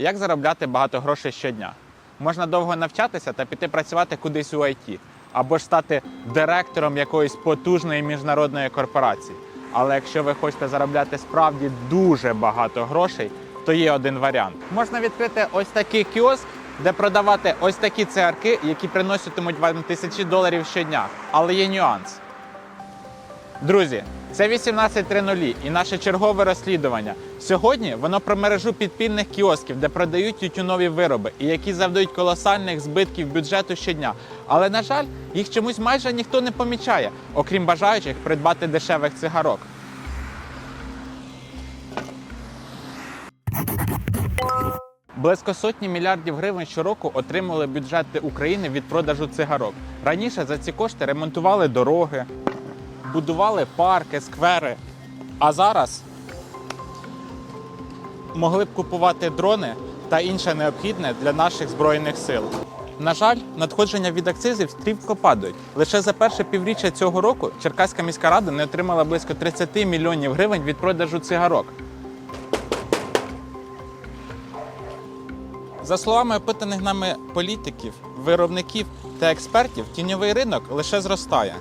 Як заробляти багато грошей щодня? Можна довго навчатися та піти працювати кудись у IT, або ж стати директором якоїсь потужної міжнародної корпорації. Але якщо ви хочете заробляти справді дуже багато грошей, то є один варіант. Можна відкрити ось такий кіоск, де продавати ось такі цигарки, які приноситимуть вам тисячі доларів щодня. Але є нюанс. Друзі, це 18.00 і наше чергове розслідування. Сьогодні воно про мережу підпільних кіосків, де продають тютюнові вироби і які завдають колосальних збитків бюджету щодня. Але, на жаль, їх чомусь майже ніхто не помічає, окрім бажаючих придбати дешевих цигарок. Близько сотні мільярдів гривень щороку отримували бюджети України від продажу цигарок. Раніше за ці кошти ремонтували дороги, будували парки, сквери. А зараз могли б купувати дрони та інше необхідне для наших збройних сил. На жаль, надходження від акцизів стрімко падають. Лише за перше півріччя цього року Черкаська міська рада не отримала близько 30 мільйонів гривень від продажу цигарок. За словами опитаних нами політиків, виробників та експертів, тіньовий ринок лише зростає.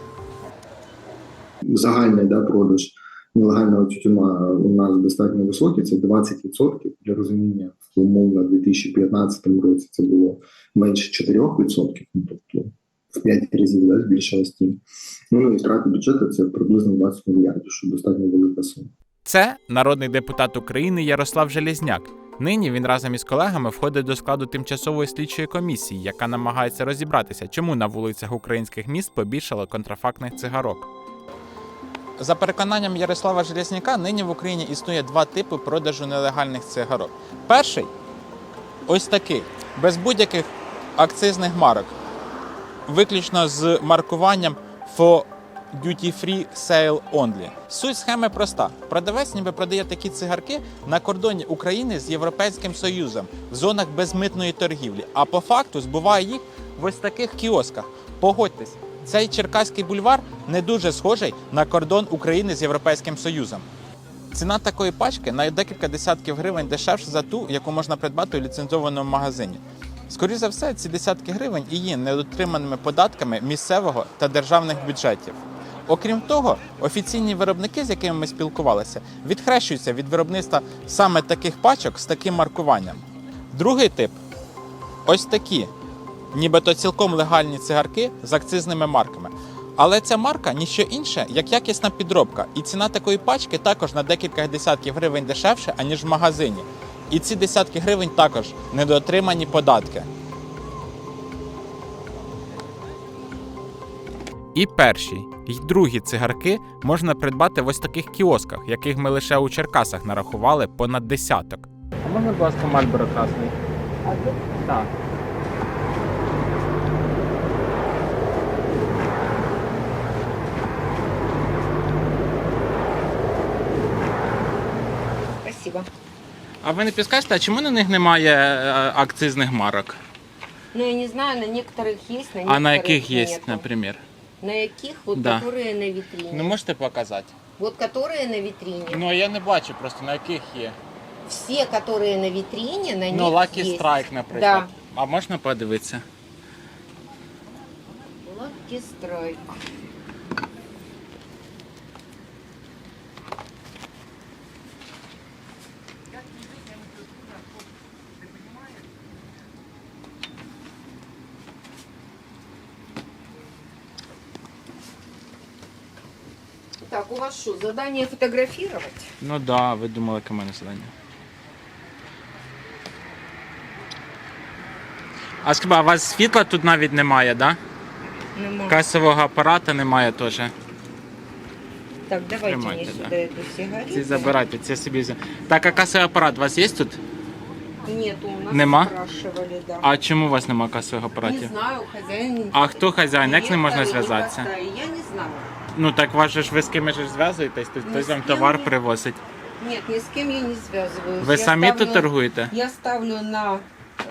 Загальний да, продаж нелегального тютюна у нас достатньо високий, це 20% для розуміння. Умовно, в 2015 році це було менше 4%, ну, тобто в 5 разів да, збільшилась тінь. Ну і втрати бюджету це приблизно 20 мільярдів, що достатньо велика сума. Це народний депутат України Ярослав Железняк. Нині він разом із колегами входить до складу тимчасової слідчої комісії, яка намагається розібратися, чому на вулицях українських міст побільшало контрафактних цигарок. За переконанням Ярослава Железняка, нині в Україні існує два типи продажу нелегальних цигарок. Перший ось такий, без будь-яких акцизних марок, виключно з маркуванням for duty free sale only. Суть схеми проста: продавець ніби продає такі цигарки на кордоні України з Європейським Союзом в зонах безмитної торгівлі, а по факту збуває їх в ось таких кіосках. Погодьтесь, цей Черкаський бульвар не дуже схожий на кордон України з Європейським Союзом. Ціна такої пачки на декілька десятків гривень дешевше за ту, яку можна придбати у ліцензованому магазині. Скоріше за все, ці десятки гривень і є недотриманими податками місцевого та державних бюджетів. Окрім того, офіційні виробники, з якими ми спілкувалися, відхрещуються від виробництва саме таких пачок з таким маркуванням. Другий тип ось такі, нібито цілком легальні цигарки з акцизними марками. Але ця марка ніщо інше, як якісна підробка, і ціна такої пачки також на декілька десятків гривень дешевше, аніж в магазині. І ці десятки гривень також недоотримані податки. І перші, і другі цигарки можна придбати в ось таких кіосках, яких ми лише у Черкасах нарахували понад десяток. А можна, будь ласка, Мальборо красний? Так. А ви не підскажете, а чому на них немає е, акцизних марок? Ну, я не знаю, на некоторых есть, на некоторых А на яких є, нету. наприклад? На яких? Вот Да. которые на витрине. Ну можете показати? Вот которые на витрине. Ну я не бачу просто на яких є. Все, которые на витрине, на Ну, них Lucky есть. Strike, наприклад. Да. А можна подивитися? Lucky Strike. Так, у вас что, задание фотографировать? Ну да, ви думали, яке в мене завдання. А скажіть, а у вас світла тут навіть немає, да? Нема. Касового апарата немає теж. Так, давайте Тримайте, мне да. сюда эту сигарету. Ці забирайте, ці собі. взя- Так, а касовий апарат у вас є тут? Нету, у нас Нема? спрашивали, да. А чому у вас немає касового Не апаратів? знаю, хозяин. А хто хазяїн? Як з ним можна Директор зв'язатися? Я не знаю. Ну так вас же ж ви з кимось ж зв'язуєтесь, тут Ні хтось з вам ким товар ні. привозить. Нет, ни с кем я не связываюсь. Ви Я самі ставлю- тут торгуєте? Я ставлю на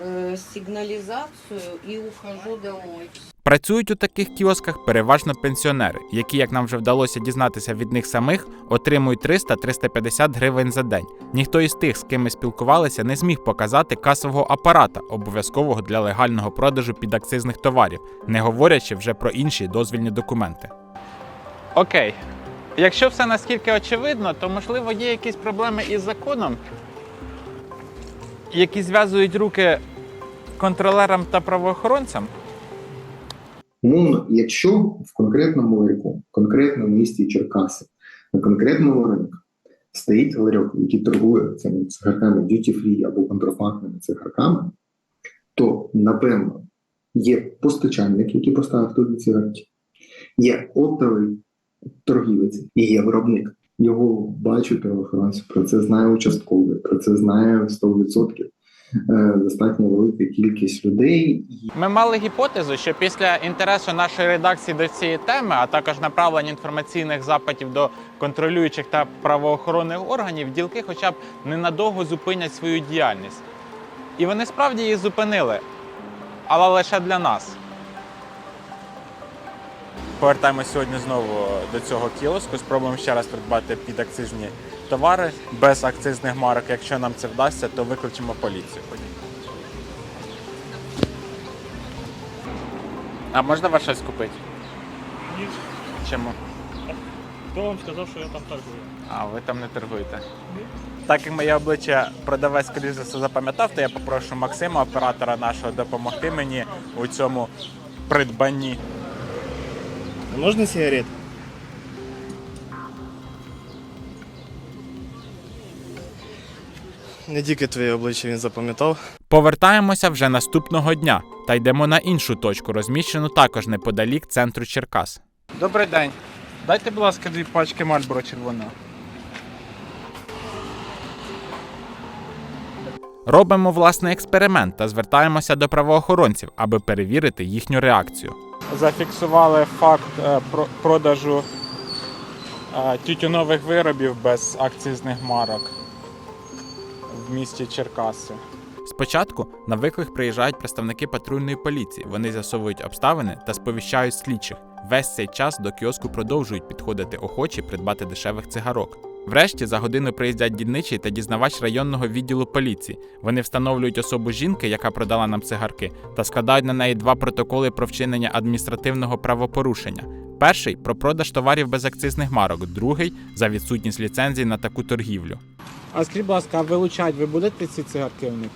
э, сигнализацию и ухожу домой. Працюють у таких кіосках переважно пенсіонери, які, як нам вже вдалося дізнатися від них самих, отримують 300-350 гривень за день. Ніхто із тих, з ким ми спілкувалися, не зміг показати касового апарата, обов'язкового для легального продажу підакцизних товарів, не говорячи вже про інші дозвільні документи. Окей. Якщо все наскільки очевидно, то можливо є якісь проблеми із законом, які зв'язують руки контролерам та правоохоронцям. Умовно, якщо в конкретному ларьку, в конкретному місті Черкаси, на конкретному ринку стоїть ларьок, який торгує цими цигарками duty free або контрафактними цигарками, то напевно є постачальник, який поставив туди цигарки, є оптовий торгівець і є виробник. Його бачать правоохоронці, про це знає участковий, про це знає 100% е, достатньо велика кількість людей. Ми мали гіпотезу, що після інтересу нашої редакції до цієї теми, а також направлення інформаційних запитів до контролюючих та правоохоронних органів, ділки хоча б ненадовго зупинять свою діяльність. І вони справді її зупинили, але лише для нас. Повертаємось сьогодні знову до цього кіоску. Спробуємо ще раз придбати підакцизні товари без акцизних марок. Якщо нам це вдасться, то викличемо поліцію. А можна вас щось купити? Ні. Чому? Хто вам сказав, що я там торгую? А, ви там не торгуєте. Так як моє обличчя продавець, скоріш за все, запам'ятав, то я попрошу Максима, оператора нашого, допомогти мені у цьому придбанні. Можна сигарет? Не тільки твоє обличчя він запам'ятав. Повертаємося вже наступного дня та йдемо на іншу точку, розміщену також неподалік центру Черкас. Добрий день. Дайте, будь ласка, дві пачки Мальборо червоного. Робимо власний експеримент та звертаємося до правоохоронців, аби перевірити їхню реакцію. Зафіксували факт е, продажу е, тютюнових виробів без акцизних марок в місті Черкаси. Спочатку на виклик приїжджають представники патрульної поліції. Вони з'ясовують обставини та сповіщають слідчих. Весь цей час до кіоску продовжують підходити охочі придбати дешевих цигарок. Врешті за годину приїздять дільничий та дізнавач районного відділу поліції. Вони встановлюють особу жінки, яка продала нам цигарки, та складають на неї два протоколи про вчинення адміністративного правопорушення. Перший про продаж товарів без акцизних марок, другий за відсутність ліцензії на таку торгівлю. А скажіть, будь ласка, вилучать ви будете ці цигарки у них?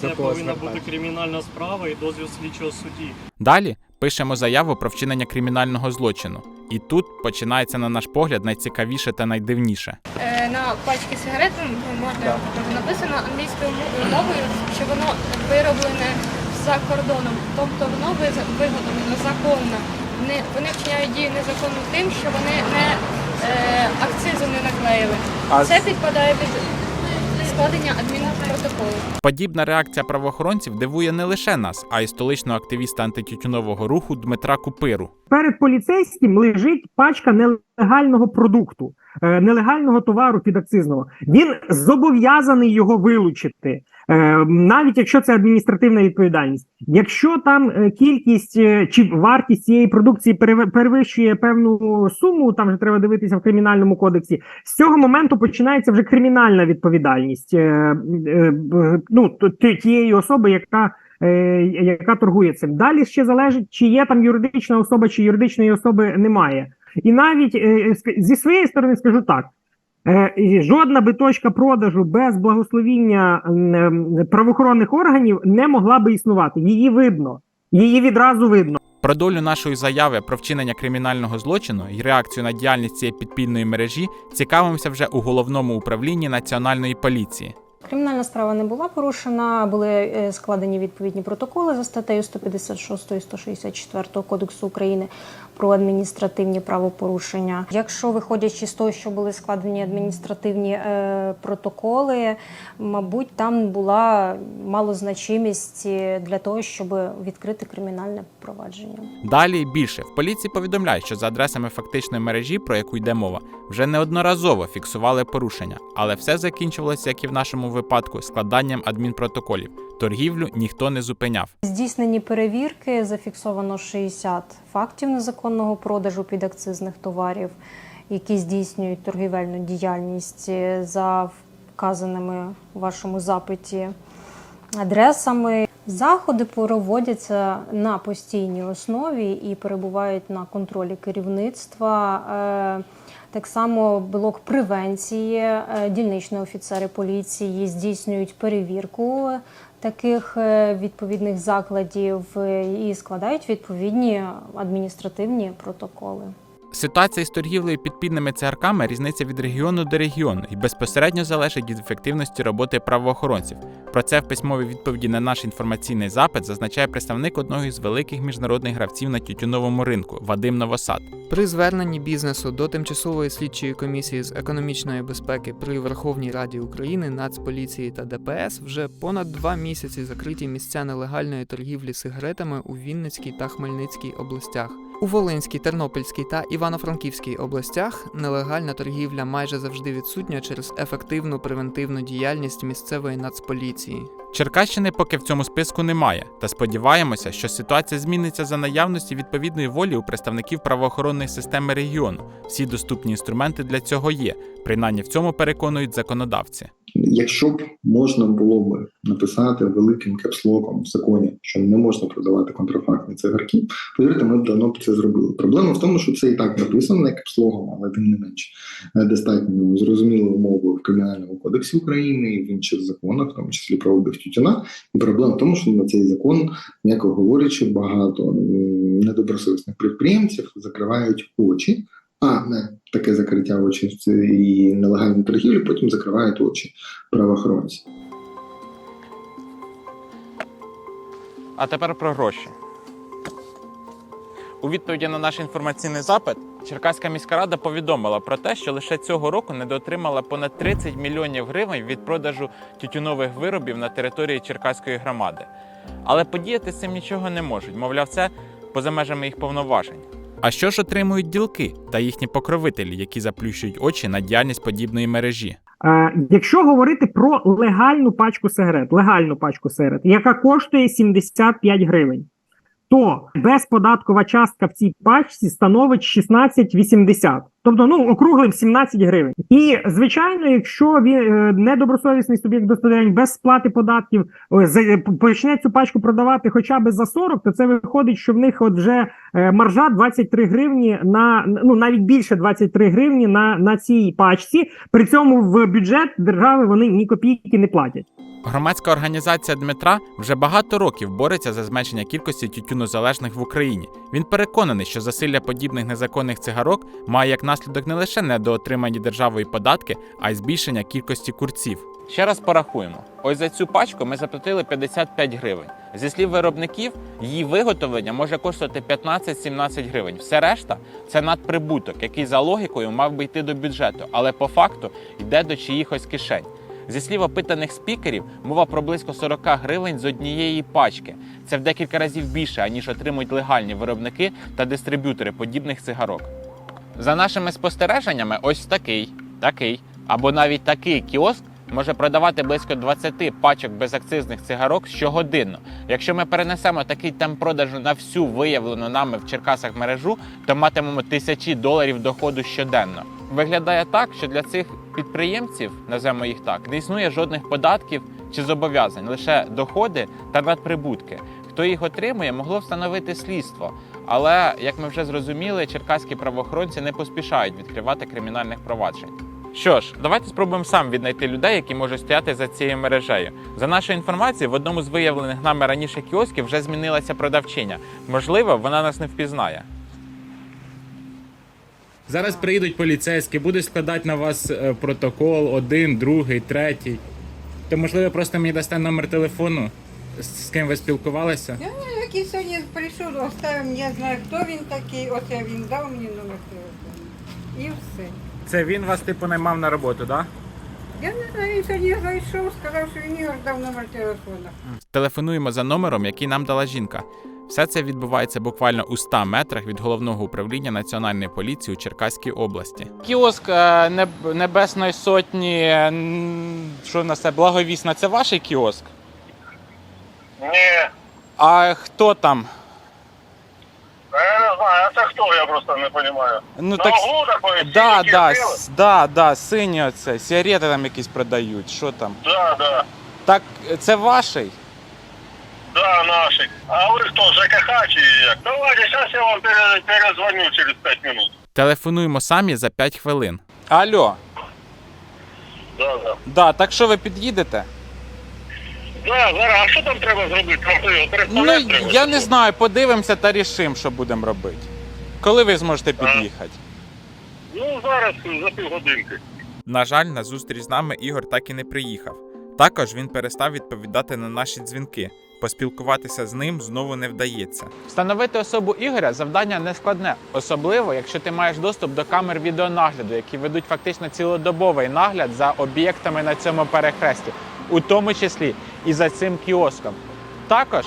Це До повинна бути кримінальна справа і дозвіл слідчого судді. Далі пишемо заяву про вчинення кримінального злочину. І тут починається, на наш погляд, найцікавіше та найдивніше. Е, на пачці сигарет ну, можна написано англійською мо- мовою, що воно вироблене за кордоном, тобто воно виготовлено законно. Вони, вони вчиняють дію незаконно тим, що вони не е, акцизу не наклеїли. А Це підпадає під складення адмінпротоколу. Подібна реакція правоохоронців дивує не лише нас, а й столичного активіста антитютюнового руху Дмитра Купиру. перед поліцейським лежить пачка нелегального продукту, е, нелегального товару підакцизного. Він зобов'язаний його вилучити, навіть якщо це адміністративна відповідальність. Якщо там е, кількість е, чи вартість цієї продукції перевищує певну суму, там вже треба дивитися в кримінальному кодексі. З цього моменту починається вже кримінальна відповідальність е, е, ну, тієї особи, яка е, яка торгує цим. Далі ще залежить, чи є там юридична особа, чи юридичної особи немає. І навіть е, зі своєї сторони скажу так. Е, і Жодна би точка продажу без благословіння м, м, правоохоронних органів не могла би існувати. Її видно, її відразу видно. Про долю нашої заяви про вчинення кримінального злочину і реакцію на діяльність цієї підпільної мережі цікавимося вже у головному управлінні національної поліції. Кримінальна справа не була порушена, були е, складені відповідні протоколи за статтею 156 і 164 Кодексу України про адміністративні правопорушення. Якщо виходячи з того, що були складені адміністративні е, протоколи, мабуть, там була малозначимість е, для того, щоб відкрити кримінальне провадження. Далі більше в поліції повідомляють, що за адресами фактичної мережі, про яку йде мова, вже неодноразово фіксували порушення, але все закінчувалося, як і в нашому випадку, складанням адмінпротоколів. Торгівлю ніхто не зупиняв. Здійснені перевірки зафіксовано 60 фактів незаконного продажу підакцизних товарів, які здійснюють торгівельну діяльність е, за вказаними у вашому запиті адресами. Заходи проводяться на постійній основі і перебувають на контролі керівництва. Е, Так само блок превенції, е, дільничні офіцери поліції здійснюють перевірку таких е, відповідних закладів е, і складають відповідні адміністративні протоколи. Ситуація з торгівлею підпільними цигарками різниця від регіону до регіону і безпосередньо залежить від ефективності роботи правоохоронців. Про це в письмовій відповіді на наш інформаційний запит зазначає представник одного із великих міжнародних гравців на тютюновому ринку Вадим Новосад. При зверненні бізнесу до тимчасової слідчої комісії з економічної безпеки при Верховній Раді України, Нацполіції та ДПС вже понад два місяці закриті місця нелегальної торгівлі сигаретами у Вінницькій та Хмельницькій областях. У Волинській, Тернопільській та Івано-Франківській областях нелегальна торгівля майже завжди відсутня через ефективну превентивну діяльність місцевої нацполіції. Черкащини поки в цьому списку немає, та сподіваємося, що ситуація зміниться за наявності відповідної волі у представників правоохоронної системи регіону. Всі доступні інструменти для цього є, принаймні в цьому переконують законодавці. Якщо б можна було б написати великим кепслоком в законі, що не можна продавати контрафактні цигарки, повірте, ми б давно б це зробили. Проблема в тому, що це і так написано не кепслогом, але тим не менш е, достатньо зрозумілою мовою в кримінальному кодексі України і в інших законах, в тому числі про обіг тютюна. І проблема в тому, що на цей закон, м'яко говорячи, багато недобросовісних підприємців закривають очі. А не таке закриття очі і нелегальну торгівлю, потім закривають очі правоохоронці. А тепер про гроші. У відповіді на наш інформаційний запит Черкаська міська рада повідомила про те, що лише цього року недоотримала понад 30 мільйонів гривень від продажу тютюнових виробів на території Черкаської громади. Але подіяти з цим нічого не можуть, мовляв, це поза межами їх повноважень. А що ж отримують ділки та їхні покровителі, які заплющують очі на діяльність подібної мережі? Е, якщо говорити про легальну пачку сигарет, легальну пачку сигарет, яка коштує 75 гривень, то безподаткова частка в цій пачці становить 16,80. Тобто, ну округлим 17 гривень. І звичайно, якщо він е, недобросовісний суб'єкт господарювання без сплати податків за- почне цю пачку продавати хоча б за 40, то це виходить, що в них от вже е, маржа 23 гривні на ну навіть більше 23 гривні на, на цій пачці. При цьому в бюджет держави вони ні копійки не платять. Громадська організація Дмитра вже багато років бореться за зменшення кількості тютюнозалежних в Україні. Він переконаний, що засилля подібних незаконних цигарок має як наслідок не лише недоотримані державою податки, а й збільшення кількості курців. Ще раз порахуємо: ось за цю пачку ми заплатили 55 гривень. Зі слів виробників, її виготовлення може коштувати 15-17 гривень. Все решта це надприбуток, який за логікою мав би йти до бюджету, але по факту йде до чиїхось кишень. Зі слів опитаних спікерів, мова про близько 40 гривень з однієї пачки. Це в декілька разів більше, аніж отримують легальні виробники та дистриб'ютори подібних цигарок. За нашими спостереженнями, ось такий, такий або навіть такий кіоск може продавати близько 20 пачок безакцизних цигарок щогодинно. Якщо ми перенесемо такий темп продажу на всю виявлену нами в Черкасах мережу, то матимемо тисячі доларів доходу щоденно. Виглядає так, що для цих підприємців, називаємо їх так, не існує жодних податків чи зобов'язань, лише доходи та надприбутки. Хто їх отримує, могло встановити слідство. Але як ми вже зрозуміли, черкаські правоохоронці не поспішають відкривати кримінальних проваджень. Що ж, давайте спробуємо сам віднайти людей, які можуть стояти за цією мережею. За нашою інформацією, в одному з виявлених нами раніше кіосків вже змінилася продавчиня. Можливо, вона нас не впізнає. Зараз приїдуть поліцейські, будуть складати на вас е, протокол, один, другий, третій. То можливо просто мені дасте номер телефону, з з ким ви спілкувалися? Який сьогодні прийшов, оставив, я знаю, хто він такий, оце він дав мені номер телефону. І все. Це він вас типу наймав на роботу, так? Я не знаю, він сьогодні зайшов, сказав, що він Ігор дав номер телефону. Телефонуємо за номером, який нам дала жінка. Все це відбувається буквально у 100 метрах від головного управління Національної поліції у Черкаській області. Кіоск е, Небесної Сотні, що в нас це благовісна, це ваш кіоск? Ні, А хто там? я не знаю, а це хто, я просто не розумію. Ну На так. углу такої Да, да, с- да, да, сині оце, сигарети там якісь продають, що там? Да, да, Так, це ваший? Да, наші. А ви хто, ЖКХ чи як? Давайте, зараз я вам пере- перезвоню через 5 минут. Телефонуємо самі за 5 хвилин. Алло, Да, да. да, так що ви під'їдете? Да, зараз, а що там треба зробити? Там що, Ну, переставляти треба? я не знаю, подивимося та рішимо, що будемо робити. Коли ви зможете під'їхати? Ну, зараз за півгодинки. На жаль, на зустріч з нами Ігор так і не приїхав. Також він перестав відповідати на наші дзвінки. Поспілкуватися з ним знову не вдається. Встановити особу Ігоря завдання не складне, особливо якщо ти маєш доступ до камер відеонагляду, які ведуть фактично цілодобовий нагляд за об'єктами на цьому перехресті, у тому числі і за цим кіоском. Також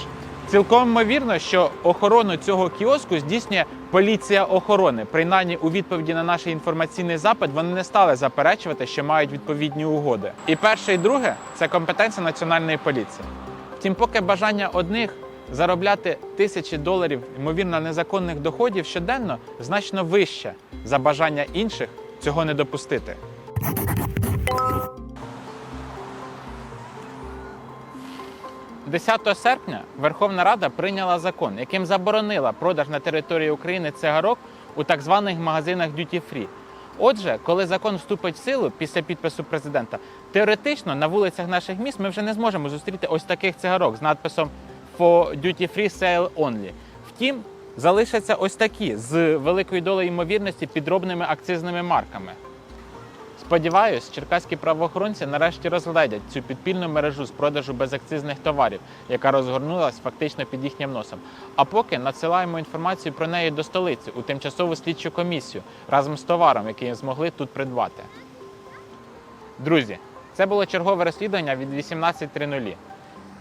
цілком ймовірно, що охорону цього кіоску здійснює поліція охорони. Принаймні, у відповіді на наш інформаційний запит вони не стали заперечувати, що мають відповідні угоди. І перше, і друге це компетенція національної поліції. Втім, поки бажання одних заробляти тисячі доларів ймовірно незаконних доходів щоденно значно вище за бажання інших цього не допустити. – 10 серпня Верховна Рада прийняла закон, яким заборонила продаж на території України цигарок у так званих магазинах Duty Free. Отже, коли закон вступить в силу після підпису президента, теоретично на вулицях наших міст ми вже не зможемо зустріти ось таких цигарок з надписом For Duty Free Sale Only. Втім, залишаться ось такі з великою долею ймовірності підробними акцизними марками. Сподіваюсь, черкаські правоохоронці нарешті розгледять цю підпільну мережу з продажу безакцизних товарів, яка розгорнулась фактично під їхнім носом. А поки надсилаємо інформацію про неї до столиці у тимчасову слідчу комісію разом з товаром, який змогли тут придбати. Друзі, це було чергове розслідування від 18.00.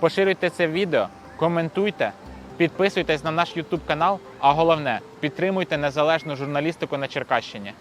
Поширюйте це відео, коментуйте, підписуйтесь на наш YouTube канал, а головне підтримуйте незалежну журналістику на Черкащині.